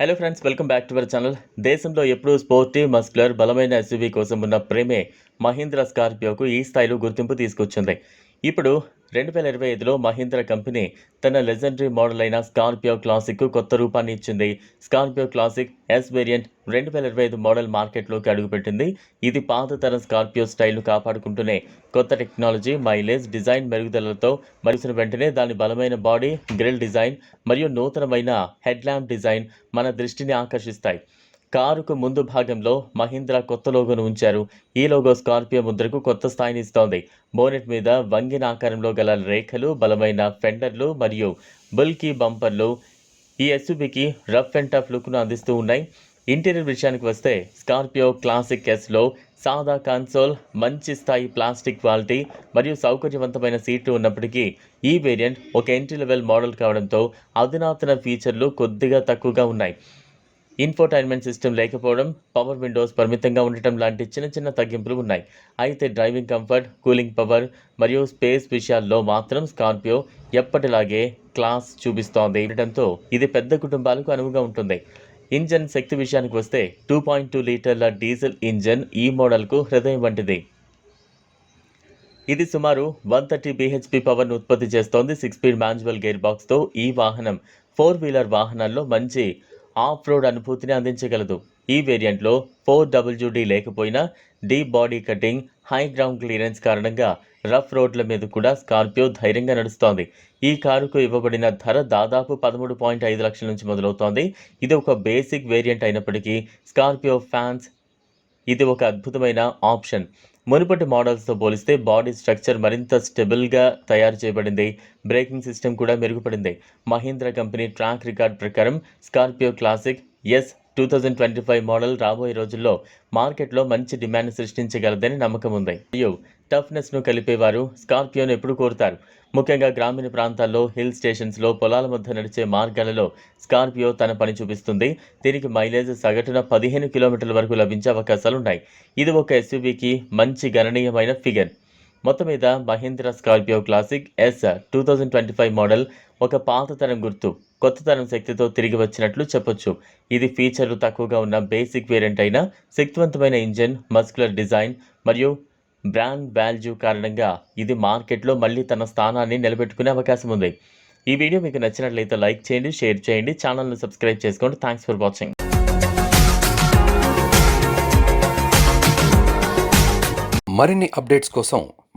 Hello friends welcome back to our channel దేశంలో ఎప్పుడూ sporty muscular బలమైన ఎస్యూవీ కోసం ఉన్న ప్రేమే మహీంద్రా స్కార్పియోకు ఈ స్థాయిలో గుర్తింపు తీసుకొచ్చింది. ఇప్పుడు రెండు వేల ఇరవై ఐదులో మహీంద్రా కంపెనీ తన లెజెండరీ మోడల్ అయిన స్కార్పియో క్లాసిక్ కొత్త రూపాన్ని ఇచ్చింది. స్కార్పియో క్లాసిక్ ఎస్ వేరియంట్ రెండు వేల ఇరవై ఐదు మోడల్ మార్కెట్లోకి అడుగుపెట్టింది. ఇది పాత తరం స్కార్పియో స్టైల్ను కాపాడుకుంటూనే కొత్త టెక్నాలజీ మైలేజ్ డిజైన్ మెరుగుదలతో మరిసిన వెంటనే దాని బలమైన బాడీ గ్రిల్ డిజైన్ మరియు నూతనమైన హెడ్ ల్యాంప్ డిజైన్ మన దృష్టిని ఆకర్షిస్తాయి. కారుకు ముందు భాగంలో మహీంద్రా కొత్త లోగోను ఉంచారు. ఈ లోగో స్కార్పియో ముద్రకు కొత్త స్థాయిని ఇస్తోంది. బోనెట్ మీద వంగిన ఆకారంలో గల రేఖలు బలమైన ఫెండర్లు మరియు బుల్కీ బంపర్లు ఈ ఎస్యూబీకి రఫ్ అండ్ టఫ్ లుక్ను అందిస్తూ ఉన్నాయి. ఇంటీరియర్ విషయానికి వస్తే స్కార్పియో క్లాసిక్ ఎస్లో సాదా కన్సోల్ మంచి స్థాయి ప్లాస్టిక్ క్వాలిటీ మరియు సౌకర్యవంతమైన సీట్లు ఉన్నప్పటికీ ఈ వేరియంట్ ఒక ఎంట్రీ లెవెల్ మోడల్ కావడంతో అధునాతన ఫీచర్లు కొద్దిగా తక్కువగా ఉన్నాయి. ఇన్ఫోటైన్మెంట్ సిస్టమ్ లేకపోవడం పవర్ విండోస్ పరిమితంగా ఉండటం లాంటి చిన్న చిన్న తగ్గింపులు ఉన్నాయి. అయితే డ్రైవింగ్ కంఫర్ట్ కూలింగ్ పవర్ మరియు స్పేస్ విషయాల్లో మాత్రం స్కార్పియో ఎప్పటిలాగే క్లాస్ చూపిస్తోంది. ఉండటంతో ఇది పెద్ద కుటుంబాలకు అనువుగా ఉంటుంది. ఇంజన్ శక్తి విషయానికి వస్తే టూ పాయింట్ టూ లీటర్ల డీజిల్ ఇంజన్ ఈ మోడల్కు హృదయం వంటిది. ఇది సుమారు వన్ థర్టీ బీహెచ్పి పవర్ను ఉత్పత్తి చేస్తోంది. సిక్స్ స్పీడ్ మాన్యువల్ గేర్ బాక్స్తో ఈ వాహనం ఫోర్ వీలర్ వాహనాల్లో మంచి ఆఫ్ రోడ్ అనుభూతిని అందించగలదు. ఈ వేరియంట్లో ఫోర్ డబ్ల్యూడి లేకపోయినా deep body cutting high ground clearance కారణంగా రఫ్ రోడ్ల మీద కూడా స్కార్పియో ధైర్యంగా నడుస్తోంది. ఈ కారుకు ఇవ్వబడిన ధర దాదాపు పదమూడు పాయింట్ ఐదు లక్షల నుంచి మొదలవుతోంది. ఇది ఒక బేసిక్ వేరియంట్ అయినప్పటికీ స్కార్పియో ఫ్యాన్స్ ఇది ఒక అద్భుతమైన ఆప్షన్. మునుపటి మోడల్స్తో పోలిస్తే బాడీ స్ట్రక్చర్ మరింత స్టెబుల్గా తయారు చేయబడింది. బ్రేకింగ్ సిస్టమ్ కూడా మెరుగుపడింది. మహీంద్రా కంపెనీ ట్రాక్ రికార్డ్ ప్రకారం Scorpio classic S two thousand twenty five model రాబోయే రోజుల్లో మార్కెట్లో మంచి డిమాండ్ సృష్టించగలదని నమ్మకం ఉంది. మరియు టఫ్నెస్ను కలిపేవారు స్కార్పియోను ఎప్పుడు కోరుతారు? ముఖ్యంగా గ్రామీణ ప్రాంతాల్లో హిల్ స్టేషన్స్లో పొలాల మధ్య నడిచే మార్గాలలో స్కార్పియో తన పని చూపిస్తుంది. దీనికి మైలేజ్ సగటున పదిహేను కిలోమీటర్ల వరకు లభించే అవకాశాలున్నాయి. ఇది ఒక ఎస్యూవీకి మంచి గణనీయమైన ఫిగర్ మొత్తం మీద Mahindra Scorpio classic S two thousand twenty five model ఒక పాత తరం గుర్తు కొత్త తరం శక్తితో తిరిగి వచ్చినట్లు చెప్పొచ్చు. ఇది ఫీచర్లు తక్కువగా ఉన్న బేసిక్ వేరియంట్ అయిన శక్తివంతమైన ఇంజిన్ మస్కులర్ డిజైన్ మరియు బ్రాండ్ వాల్యూ కారణంగా ఇది మార్కెట్లో మళ్ళీ తన స్థానాన్ని నిలబెట్టుకునే అవకాశం ఉంది. ఈ వీడియో మీకు నచ్చినట్లయితే లైక్ చేయండి షేర్ చేయండి ఛానల్ను సబ్స్క్రైబ్ చేసుకోండి. థ్యాంక్స్ ఫర్ వాచింగ్ మరిన్ని అప్డేట్స్ కోసం